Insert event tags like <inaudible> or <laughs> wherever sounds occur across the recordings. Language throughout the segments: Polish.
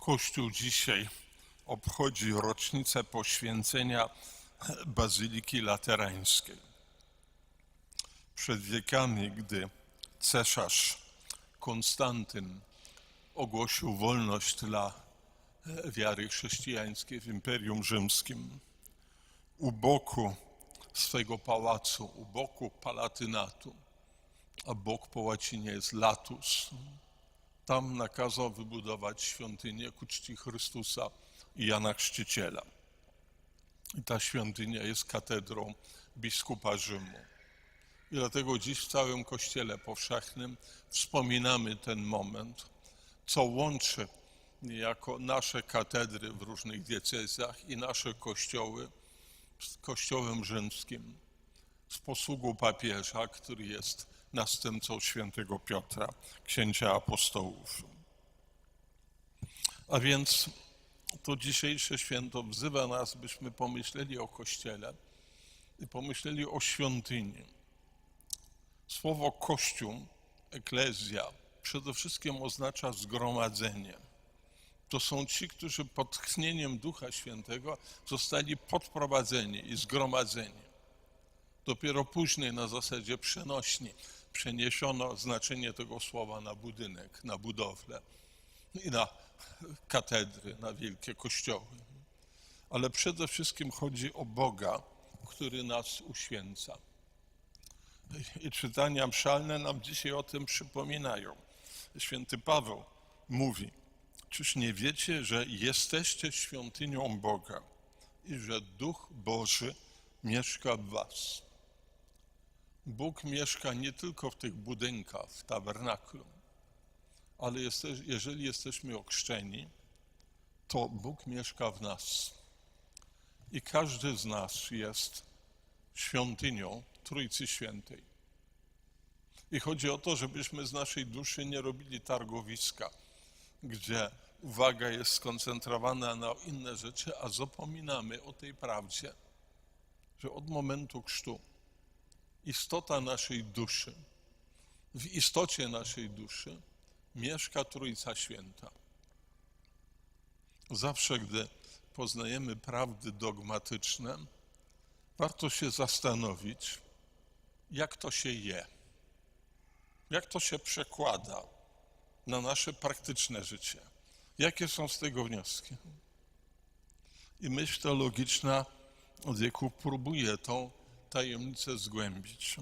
Kościół dzisiaj obchodzi rocznicę poświęcenia Bazyliki Laterańskiej. Przed wiekami, gdy cesarz Konstantyn ogłosił wolność dla wiary chrześcijańskiej w Imperium Rzymskim, u boku swego pałacu, u boku palatynatu, a bok po łacinie jest latus, tam nakazał wybudować świątynię ku czci Chrystusa i Jana Chrzciciela. I ta świątynia jest katedrą biskupa Rzymu. I dlatego dziś w całym Kościele Powszechnym wspominamy ten moment, co łączy jako nasze katedry w różnych diecezjach i nasze kościoły z Kościołem Rzymskim, z posługu papieża, który jest następcą świętego Piotra, księcia apostołów. A więc to dzisiejsze święto wzywa nas, byśmy pomyśleli o Kościele i pomyśleli o świątyni. Słowo Kościół, eklezja, przede wszystkim oznacza zgromadzenie. To są ci, którzy pod tchnieniem Ducha Świętego zostali podprowadzeni i zgromadzeni. Dopiero później na zasadzie przenośni przeniesiono znaczenie tego słowa na budynek, na budowlę i na katedry, na wielkie kościoły. Ale przede wszystkim chodzi o Boga, który nas uświęca. I czytania mszalne nam dzisiaj o tym przypominają. Święty Paweł mówi, czyż nie wiecie, że jesteście świątynią Boga i że Duch Boży mieszka w was? Bóg mieszka nie tylko w tych budynkach, w tabernaklum, ale jesteś, jeżeli jesteśmy ochrzczeni, to Bóg mieszka w nas. I każdy z nas jest świątynią Trójcy Świętej. I chodzi o to, żebyśmy z naszej duszy nie robili targowiska, gdzie uwaga jest skoncentrowana na inne rzeczy, a zapominamy o tej prawdzie, że od momentu chrztu istota naszej duszy, w istocie naszej duszy mieszka Trójca Święta. Zawsze, gdy poznajemy prawdy dogmatyczne, warto się zastanowić, jak to się je, jak to się przekłada na nasze praktyczne życie, jakie są z tego wnioski. I myśl teologiczna od wieków próbuje tą tajemnicę zgłębić.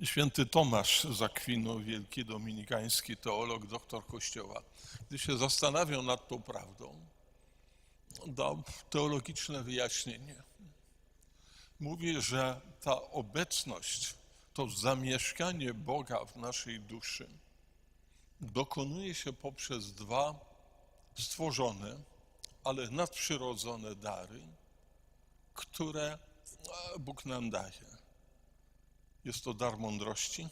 I święty Tomasz z Akwinu, wielki dominikański teolog, doktor Kościoła, gdy się zastanawiał nad tą prawdą, dał teologiczne wyjaśnienie. Mówi, że ta obecność, to zamieszkanie Boga w naszej duszy dokonuje się poprzez dwa stworzone, ale nadprzyrodzone dary, które Bóg nam daje. Jest to dar mądrości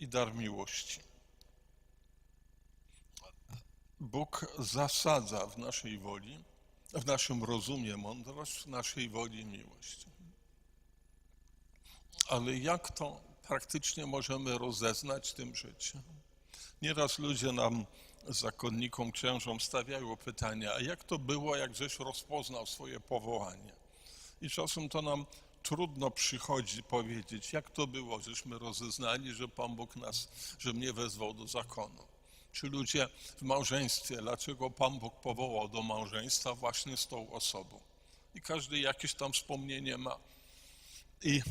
i dar miłości. Bóg zasadza w naszej woli, w naszym rozumie mądrość, w naszej woli miłość. Ale jak to praktycznie możemy rozeznać tym życiu? Nieraz ludzie nam, zakonnikom, księżom stawiają pytania, a jak to było, jak żeś rozpoznał swoje powołanie? I czasem to nam trudno przychodzi powiedzieć, jak to było, żeśmy rozeznali, że Pan Bóg nas, że mnie wezwał do zakonu. Czy ludzie w małżeństwie, dlaczego Pan Bóg powołał do małżeństwa właśnie z tą osobą? I każdy jakieś tam wspomnienie ma. I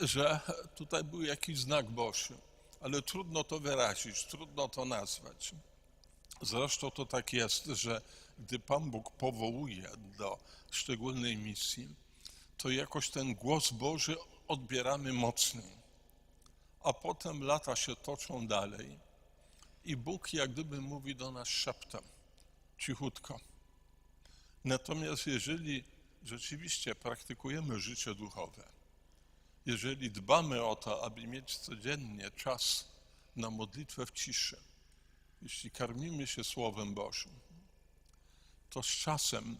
że tutaj był jakiś znak Boży, ale trudno to wyrazić, trudno to nazwać. Zresztą to tak jest, że gdy Pan Bóg powołuje do szczególnej misji, to jakoś ten głos Boży odbieramy mocniej. A potem lata się toczą dalej i Bóg jak gdyby mówi do nas szeptem, cichutko. Natomiast jeżeli rzeczywiście praktykujemy życie duchowe, jeżeli dbamy o to, aby mieć codziennie czas na modlitwę w ciszy, jeśli karmimy się Słowem Bożym, to z czasem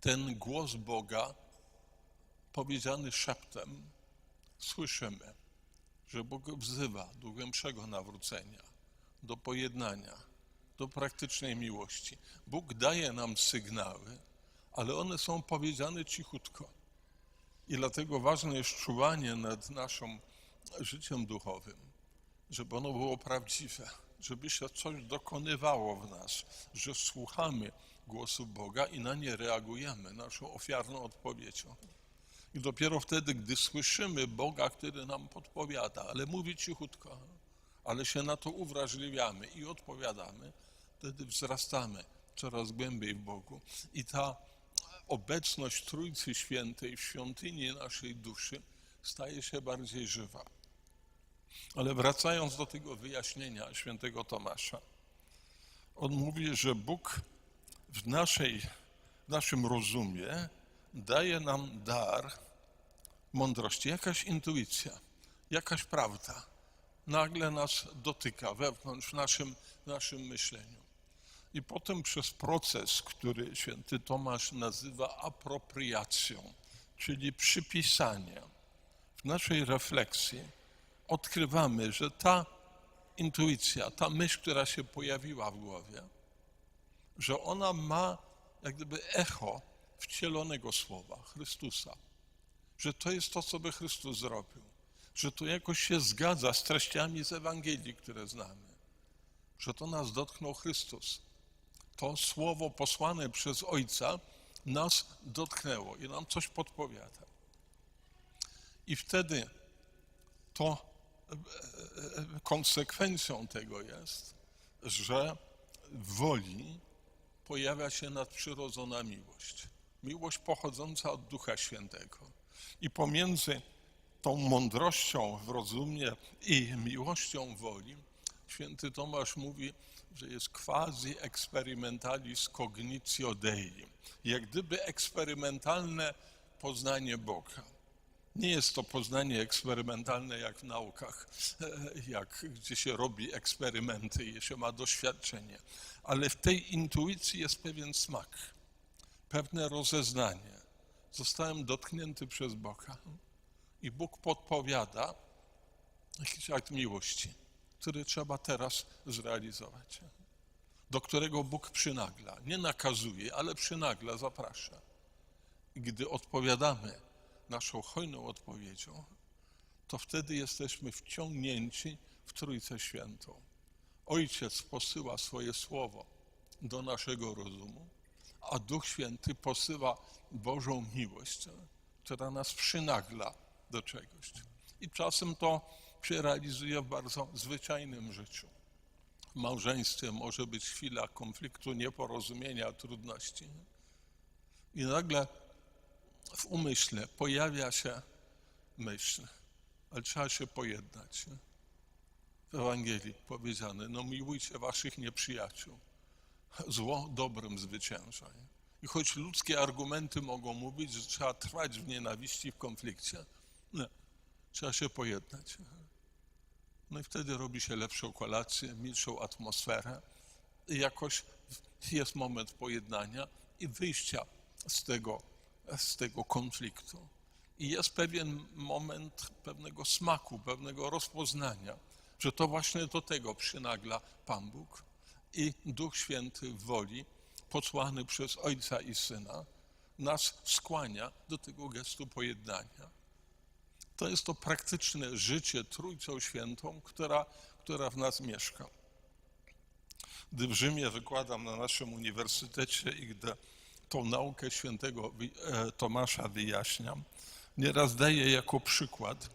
ten głos Boga, powiedziany szeptem, słyszymy, że Bóg wzywa do głębszego nawrócenia, do pojednania, do praktycznej miłości. Bóg daje nam sygnały, ale one są powiedziane cichutko. I dlatego ważne jest czuwanie nad naszym życiem duchowym, żeby ono było prawdziwe, żeby się coś dokonywało w nas, że słuchamy głosu Boga i na nie reagujemy naszą ofiarną odpowiedzią. I dopiero wtedy, gdy słyszymy Boga, który nam podpowiada, ale mówi cichutko, ale się na to uwrażliwiamy i odpowiadamy, wtedy wzrastamy coraz głębiej w Bogu. I ta obecność Trójcy Świętej w świątyni naszej duszy staje się bardziej żywa. Ale wracając do tego wyjaśnienia świętego Tomasza, on mówi, że Bóg w, naszej, w naszym rozumie daje nam dar mądrości, jakaś intuicja, jakaś prawda. Nagle nas dotyka wewnątrz w naszym, naszym myśleniu. I potem przez proces, który święty Tomasz nazywa apropriacją, czyli przypisanie, w naszej refleksji odkrywamy, że ta intuicja, ta myśl, która się pojawiła w głowie, że ona ma jak gdyby echo wcielonego słowa Chrystusa, że to jest to, co by Chrystus zrobił, że to jakoś się zgadza z treściami z Ewangelii, które znamy, że to nas dotknął Chrystus. To słowo posłane przez Ojca nas dotknęło i nam coś podpowiada. I wtedy to e, e, konsekwencją tego jest, że woli pojawia się nadprzyrodzona miłość. Miłość pochodząca od Ducha Świętego. I pomiędzy tą mądrością w rozumie i miłością woli, święty Tomasz mówi, że jest quasi experimentalis cognitio Dei. Jak gdyby eksperymentalne poznanie Boga. Nie jest to poznanie eksperymentalne jak w naukach, <laughs> jak gdzie się robi eksperymenty i się ma doświadczenie, ale w tej intuicji jest pewien smak, pewne rozeznanie. Zostałem dotknięty przez Boga i Bóg podpowiada jakiś akt miłości, który trzeba teraz zrealizować, do którego Bóg przynagla, nie nakazuje, ale przynagla, zaprasza. I gdy odpowiadamy, naszą hojną odpowiedzią, to wtedy jesteśmy wciągnięci w Trójcę Świętą. Ojciec posyła swoje słowo do naszego rozumu, a Duch Święty posyła Bożą miłość, która nas przynagla do czegoś. I czasem to się realizuje w bardzo zwyczajnym życiu. W małżeństwie może być chwila konfliktu, nieporozumienia, trudności. I nagle w umyśle pojawia się myśl, ale trzeba się pojednać. Nie? W Ewangelii powiedziane, no miłujcie waszych nieprzyjaciół. Zło dobrym zwycięża. Nie? I choć ludzkie argumenty mogą mówić, że trzeba trwać w nienawiści, w konflikcie, nie, trzeba się pojednać. No i wtedy robi się lepszą kolację, milszą atmosferę i jakoś jest moment pojednania i wyjścia z tego z tego konfliktu. I jest pewien moment pewnego smaku, pewnego rozpoznania, że to właśnie do tego przynagla Pan Bóg i Duch Święty w woli, posłany przez Ojca i Syna, nas skłania do tego gestu pojednania. To jest to praktyczne życie Trójcą Świętą, która, która w nas mieszka. Gdy w Rzymie wykładam na naszym uniwersytecie i gdy tą naukę świętego e, Tomasza wyjaśniam, nieraz daję jako przykład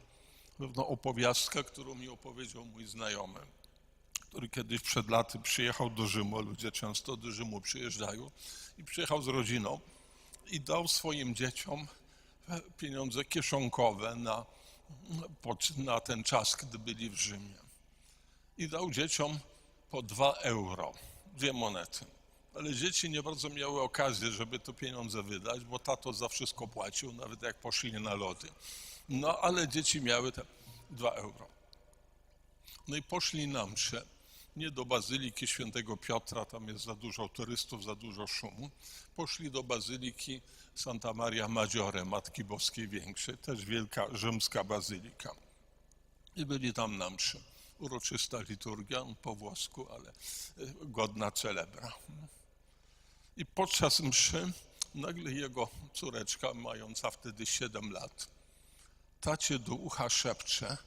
pewną opowiastkę, którą mi opowiedział mój znajomy, który kiedyś przed laty przyjechał do Rzymu, ludzie często do Rzymu przyjeżdżają, i przyjechał z rodziną i dał swoim dzieciom e, pieniądze kieszonkowe na, na ten czas, gdy byli w Rzymie. I dał dzieciom po dwa euro, dwie monety ale dzieci nie bardzo miały okazję, żeby to pieniądze wydać, bo tato za wszystko płacił, nawet jak poszli na lody. No ale dzieci miały te dwa euro. No i poszli na mszę, nie do Bazyliki Świętego Piotra, tam jest za dużo turystów, za dużo szumu. Poszli do Bazyliki Santa Maria Maggiore, Matki Boskiej Większej, też wielka rzymska bazylika. I byli tam na mszy. uroczysta liturgia, po włosku, ale y, godna celebra. I podczas mszy nagle jego córeczka, mająca wtedy 7 lat, tacie do ucha szepcze,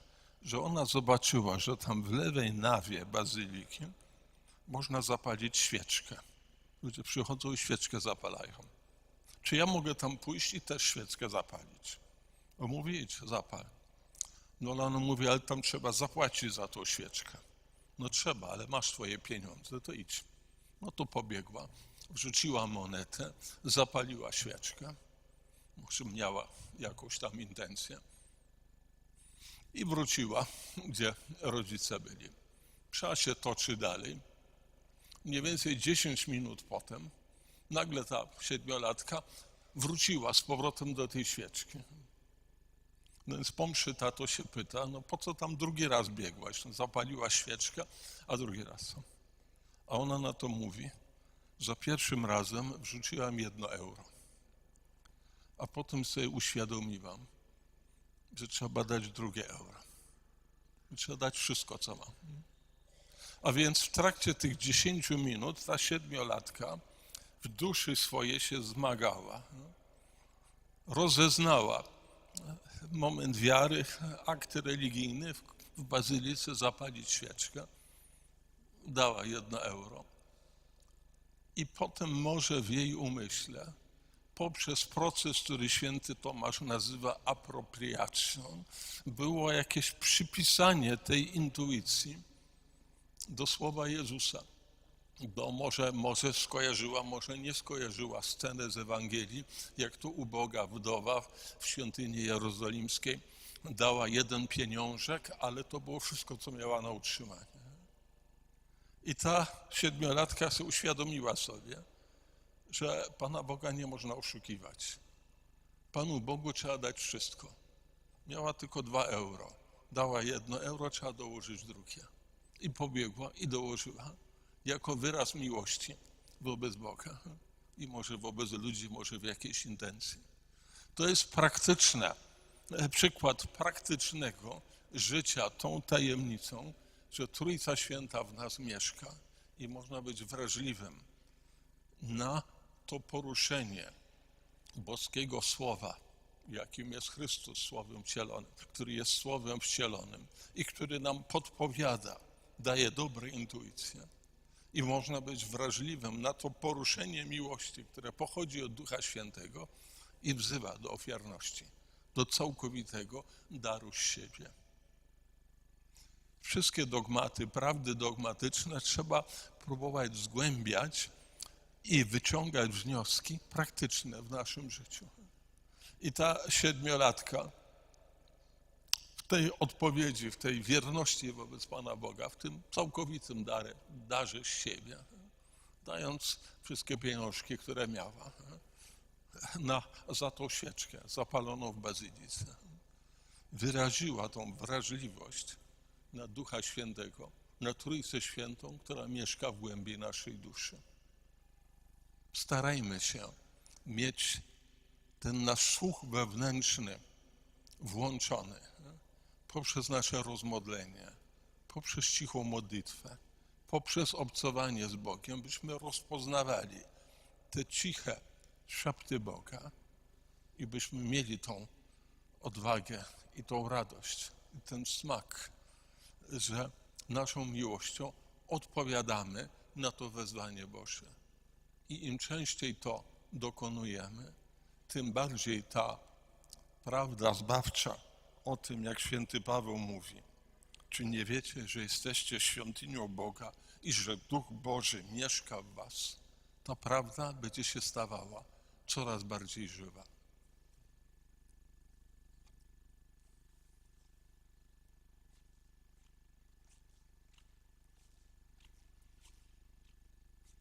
że ona zobaczyła, że tam w lewej nawie bazyliki można zapalić świeczkę. Ludzie przychodzą i świeczkę zapalają. Czy ja mogę tam pójść i też świeczkę zapalić? On mówi, idź, zapal. No ale ona mówi, ale tam trzeba zapłacić za tą świeczkę. No trzeba, ale masz twoje pieniądze, to idź. No to pobiegła, wrzuciła monetę, zapaliła świeczkę. Może miała jakąś tam intencję. I wróciła, gdzie rodzice byli. Psa się toczy dalej. Mniej więcej 10 minut potem nagle ta siedmiolatka wróciła z powrotem do tej świeczki. No więc po mszy tato się pyta, no po co tam drugi raz biegłaś? No zapaliła świeczkę, a drugi raz co? A ona na to mówi, za pierwszym razem wrzuciłam jedno euro, a potem sobie uświadomiłam, że trzeba dać drugie euro. Trzeba dać wszystko, co mam. A więc w trakcie tych 10 minut ta siedmiolatka w duszy swojej się zmagała. Rozeznała moment wiary, akt religijny w bazylice, zapalić świeczkę. Dała jedno euro. I potem może w jej umyśle, poprzez proces, który święty Tomasz nazywa apropriacją, było jakieś przypisanie tej intuicji do słowa Jezusa. Bo może, może skojarzyła, może nie skojarzyła scenę z Ewangelii, jak to uboga wdowa w świątyni jerozolimskiej dała jeden pieniążek, ale to było wszystko, co miała na utrzymanie. I ta siedmiolatka sobie uświadomiła sobie, że Pana Boga nie można oszukiwać. Panu Bogu trzeba dać wszystko. Miała tylko dwa euro. Dała jedno euro, trzeba dołożyć drugie. I pobiegła i dołożyła jako wyraz miłości wobec Boga i może wobec ludzi, może w jakiejś intencji. To jest praktyczne, przykład praktycznego życia tą tajemnicą, że Trójca Święta w nas mieszka i można być wrażliwym na to poruszenie boskiego słowa, jakim jest Chrystus, Słowem wcielonym, który jest Słowem wcielonym i który nam podpowiada, daje dobre intuicje. I można być wrażliwym na to poruszenie miłości, które pochodzi od Ducha Świętego i wzywa do ofiarności, do całkowitego daru siebie. Wszystkie dogmaty, prawdy dogmatyczne trzeba próbować zgłębiać i wyciągać wnioski praktyczne w naszym życiu. I ta siedmiolatka w tej odpowiedzi, w tej wierności wobec Pana Boga, w tym całkowitym darze, darze siebie, dając wszystkie pieniążki, które miała, na, za tą świeczkę zapaloną w bazylice, wyraziła tą wrażliwość na Ducha Świętego, na Trójcę Świętą, która mieszka w głębi naszej duszy. Starajmy się mieć ten nasz słuch wewnętrzny włączony poprzez nasze rozmodlenie, poprzez cichą modlitwę, poprzez obcowanie z Bogiem, byśmy rozpoznawali te ciche szepty Boga i byśmy mieli tą odwagę i tą radość, i ten smak, że naszą miłością odpowiadamy na to wezwanie Boże. I im częściej to dokonujemy, tym bardziej ta prawda zbawcza o tym, jak święty Paweł mówi. Czy nie wiecie, że jesteście świątynią Boga i że Duch Boży mieszka w was? Ta prawda będzie się stawała coraz bardziej żywa.